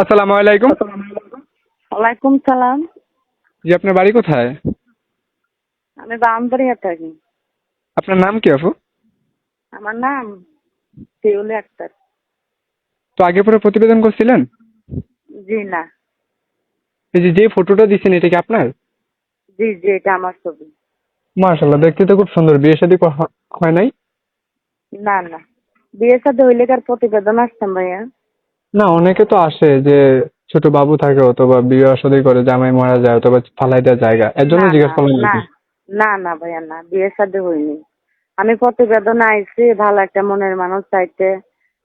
আসসালামু আলাইকুম। ওয়ালাইকুম সালাম। জি আপনার বাড়ি কোথায়? আমি বাউন্ডারিয়া থাকি। আপনার নাম কি আপু? আমার নাম শিউলি আক্তার। তো আগে পরে প্রতিবেদন করছিলেন? জি না। এই যে যে ফটোটা দিচ্ছেন এটা কি আপনার? জি জি এটা আমার ছবি। মার্শাল্লাহ দেখতে তো খুব সুন্দর। বিয়ে শাদী হয় নাই? না না। বিয়ের সাথে হইলে কার প্রতিবেদন আসতাম ভাইয়া? না অনেকে তো আসে যে ছোট বাবু থাকে অথবা বিয়ে শাদী করে জামাই মারা যায় অথবা ফালাই দেওয়া জায়গা। এর জন্য জিজ্ঞেস করলাম না নাকি? না না ভাইয়া না বিয়ের সাথে হয়নি। আমি প্রতিবেদন আইছি ভালো একটা মনের মানুষ চাইতে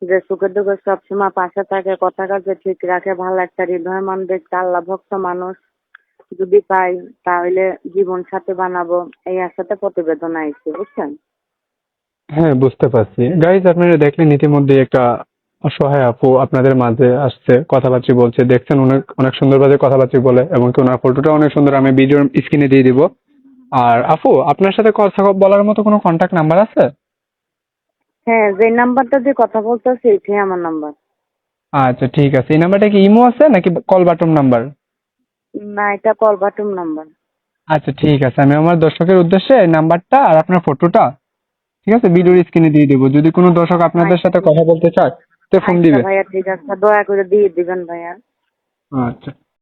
যে সুখে দুঃখে সবসময় পাশে থাকে কথা কাজে ঠিক রাখে ভালো একটা হৃদয় মান দেখতে আল্লাহ ভক্ত মানুষ। যদি পাই তাহলে জীবন সাথে বানাবো এই আশাতে প্রতিবেদন আইছি বুঝছেন? হ্যাঁ বুঝতে পারছি। গাইজ আপনারা দেখলেন ইতিমধ্যে একটা অসহায় আপু আপনাদের মাঝে আসছে কথাবার্তা বলছে। দেখছেন অনেক অনেক সুন্দরভাবে কথাবার্তা বলে এবং কি ওনার ফটোটা অনেক সুন্দর। আমি ভিডিওর স্ক্রিনে দিয়ে দিব। আর আপু আপনার সাথে কথা বলার মতো কোনো কন্ট্যাক্ট নাম্বার আছে? হ্যাঁ যে নাম্বারটা দিয়ে কথা বলতেছি এটাই আমার নাম্বার। আচ্ছা ঠিক আছে। এই নাম্বারটা কি ইমো আছে নাকি কল বাটন নাম্বার না এটা কল বাটন নাম্বার আচ্ছা ঠিক আছে। আমি আমার দর্শকের উদ্দেশ্যে নাম্বারটা আর আপনার ফটোটা ঠিক আছে ভিডিওর স্ক্রিনে দিয়ে দেবো। যদি কোনো দর্শক আপনাদের সাথে কথা বলতে চায় তো ফোন দিবে ভাইয়া ঠিক আছে দয়া করে দিয়ে দিবেন ভাইয়া আচ্ছা